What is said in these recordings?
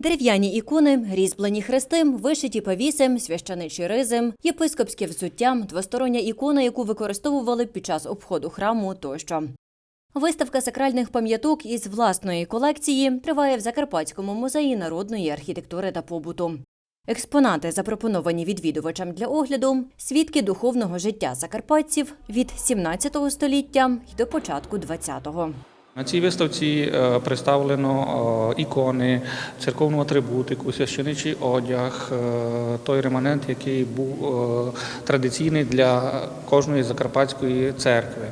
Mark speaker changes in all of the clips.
Speaker 1: Дерев'яні ікони, різьблені хрести, вишиті повіси, священичі ризи, єпископське взуття, двостороння ікона, яку використовували під час обходу храму тощо. Виставка сакральних пам'яток із власної колекції триває в Закарпатському музеї народної архітектури та побуту. Експонати, запропоновані відвідувачам для огляду, свідки духовного життя закарпатців від 17 століття й до початку 20-го.
Speaker 2: На цій виставці представлено ікони, церковну атрибутику, священичий одяг, той реманент, який був традиційний для кожної закарпатської церкви.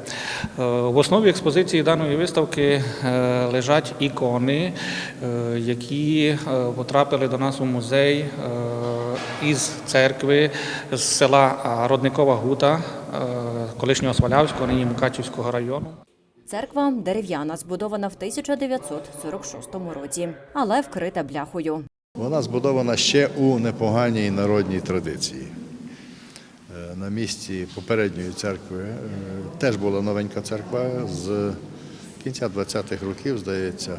Speaker 2: В основі експозиції даної виставки лежать ікони, які потрапили до нас у музей із церкви з села Родникова Гута, колишнього Свалявського, нині Мукачівського району.
Speaker 1: Церква дерев'яна, збудована в 1946 році, але вкрита бляхою.
Speaker 3: Вона збудована ще у непоганій народній традиції. Е, На місці попередньої церкви е, теж була новенька церква з кінця 20-х років, здається.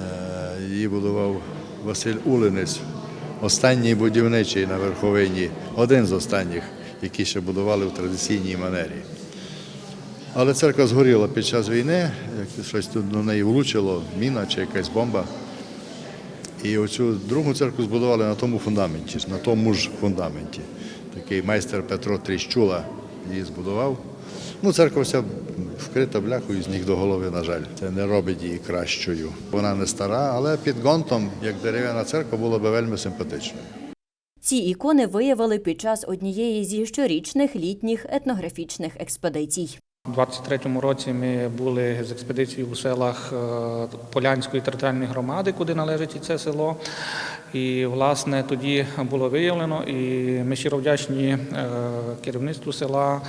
Speaker 3: Е, Її будував Василь Улинець, останній будівничий на верховині, один з останніх, які ще будували в традиційній манері. Але церква згоріла під час війни, як щось тут до неї влучило, міна чи якась бомба. І оцю другу церкву збудували на тому фундаменті, на тому ж фундаменті. Такий майстер Петро Тріщула її збудував. Ну, церква вся вкрита бляхою з ніг до голови, на жаль. Це не робить її кращою. Вона не стара, але під гонтом, як дерев'яна церква, було би вельми симпатичною.
Speaker 1: Ці ікони виявили під час однієї зі щорічних літніх етнографічних експедицій.
Speaker 2: У 23-му році ми були з експедицією у селах е, Полянської територіальної громади, куди належить і це село. І, власне, тоді було виявлено, і ми щиро вдячні е, керівництву села,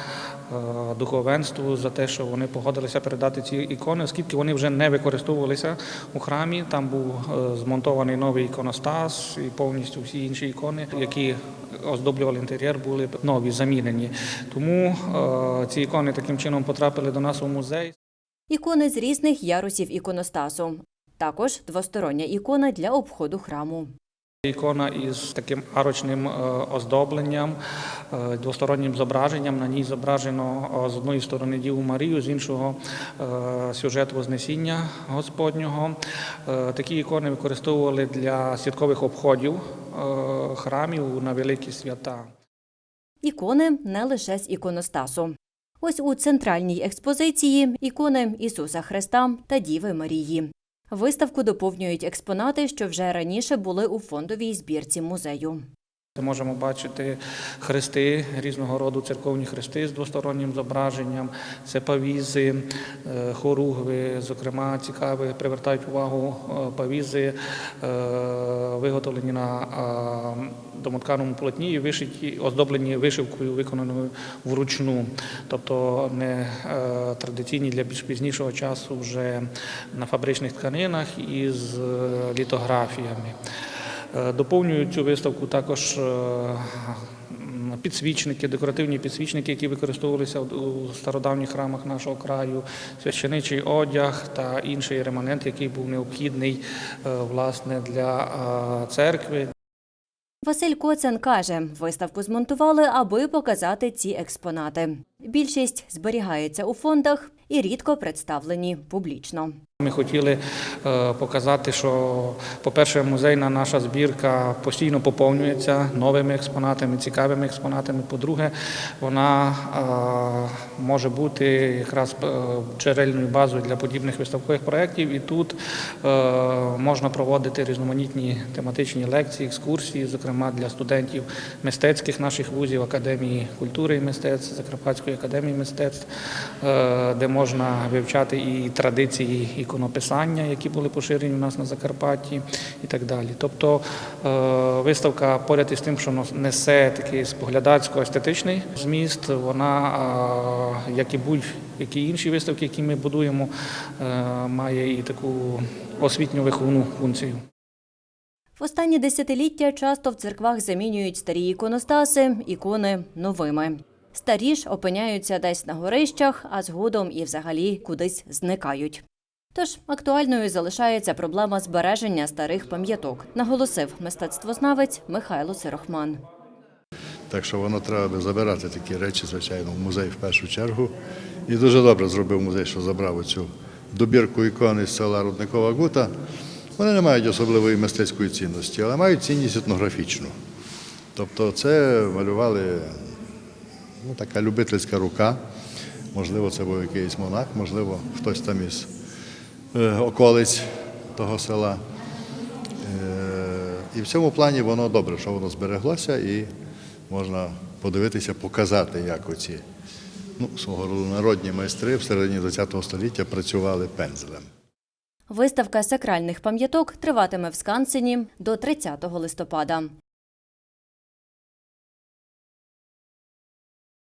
Speaker 2: духовенству за те, що вони погодилися передати ці ікони, оскільки вони вже не використовувалися у храмі. Там був е, змонтований новий іконостас і повністю всі інші ікони, які оздоблювали інтер'єр, були нові, замінені. Тому е, ці ікони таким чином потрапили до нас у музей.
Speaker 1: Ікони з різних ярусів іконостасу. Також двостороння ікона для обходу храму.
Speaker 2: Ікона із таким арочним е, оздобленням, е, двостороннім зображенням. На ній зображено е, з одної сторони Діву Марію, з іншого сюжет Вознесіння Господнього. Такі ікони використовували для святкових обходів храмів на великі свята.
Speaker 1: Ікони не лише з іконостасу. Ось у центральній експозиції ікони Ісуса Христа та Діви Марії. Виставку доповнюють експонати, що вже раніше були у фондовій збірці музею.
Speaker 2: Можемо бачити хрести різного роду церковні хрести з двостороннім зображенням, це павізи, е, хоругви. Зокрема, цікаві привертають увагу е, павізи, е, виготовлені на домотканому полотні і вишиті, оздоблені вишивкою, виконаною вручну, тобто не е, традиційні для більш пізнішого часу вже на фабричних тканинах із е, літографіями. Е, Доповнюють цю виставку також підсвічники, декоративні підсвічники, які використовувалися у стародавніх храмах нашого краю, священичий одяг та інший реманент, який був необхідний власне для церкви.
Speaker 1: Василь Коцян каже, виставку змонтували, аби показати ці експонати. Більшість зберігається у фондах і рідко представлені публічно.
Speaker 2: Ми хотіли е, показати, що, по-перше, музейна наша збірка постійно поповнюється новими експонатами, цікавими експонатами. По-друге, вона е, може бути якраз е, джерельною базою для подібних виставкових проєктів. І тут можна проводити різноманітні тематичні лекції, екскурсії, зокрема для студентів мистецьких наших вузів, Академії культури і мистецтв, Закарпатської академії мистецтв, де можна вивчати і традиції іконописання, які були поширені у нас на Закарпатті, і так далі. Тобто е, виставка поряд із тим, що несе такий споглядацько-естетичний зміст, вона, е, як і будь-які інші виставки, які ми будуємо, е, має і таку освітню виховну функцію.
Speaker 1: В останні десятиліття часто в церквах замінюють старі іконостаси, ікони новими. Старі ж опиняються десь на горищах, а згодом і взагалі кудись зникають. Тож актуальною залишається проблема збереження старих пам'яток, наголосив мистецтвознавець Михайло Сирохман.
Speaker 3: Так що воно треба би забирати такі речі, звичайно, в музей в першу чергу. І дуже добре зробив музей, що забрав оцю добірку ікони з села Рудникова Гута. Вони не мають особливої мистецької цінності, але мають цінність етнографічну. Тобто це малювали ну, така любительська рука. Можливо, це був якийсь монах, можливо, хтось там із околиць того села. Е, І в цьому плані воно добре, що воно збереглося і можна подивитися, показати, як оці ну, свого роду народні майстри в середині ХХ століття працювали пензлем.
Speaker 1: Виставка сакральних пам'яток триватиме в Скансені до 30 листопада.